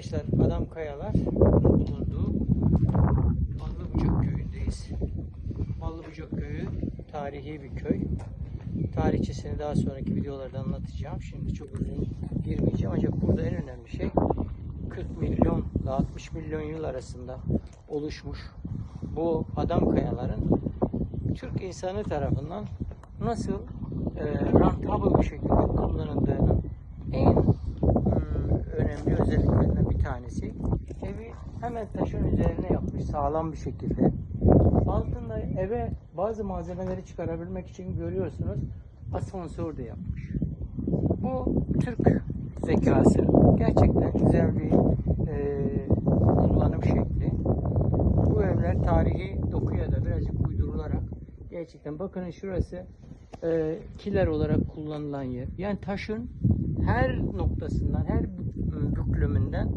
Arkadaşlar Adam Kayalar bulunduğu Ballıbucak köyündeyiz. Ballıbucak köyü tarihi bir köy. Tarihçesini daha sonraki videolarda anlatacağım. Şimdi çok uzun girmeyeceğim. Ancak burada en önemli şey 40 milyon ile 60 milyon yıl arasında oluşmuş bu adam kayaların Türk insanı tarafından nasıl e, rentable bir şekilde kullanıldığının en hmm, önemli tanesi. Evi hemen taşın üzerine yapmış sağlam bir şekilde. Altında eve bazı malzemeleri çıkarabilmek için görüyorsunuz asansör de yapmış. Bu Türk zekası. Gerçekten güzel bir e, kullanım şekli. Bu evler tarihi dokuya da birazcık uydurularak gerçekten bakın şurası e, kiler olarak kullanılan yer. Yani taşın her noktasından, her büklümünden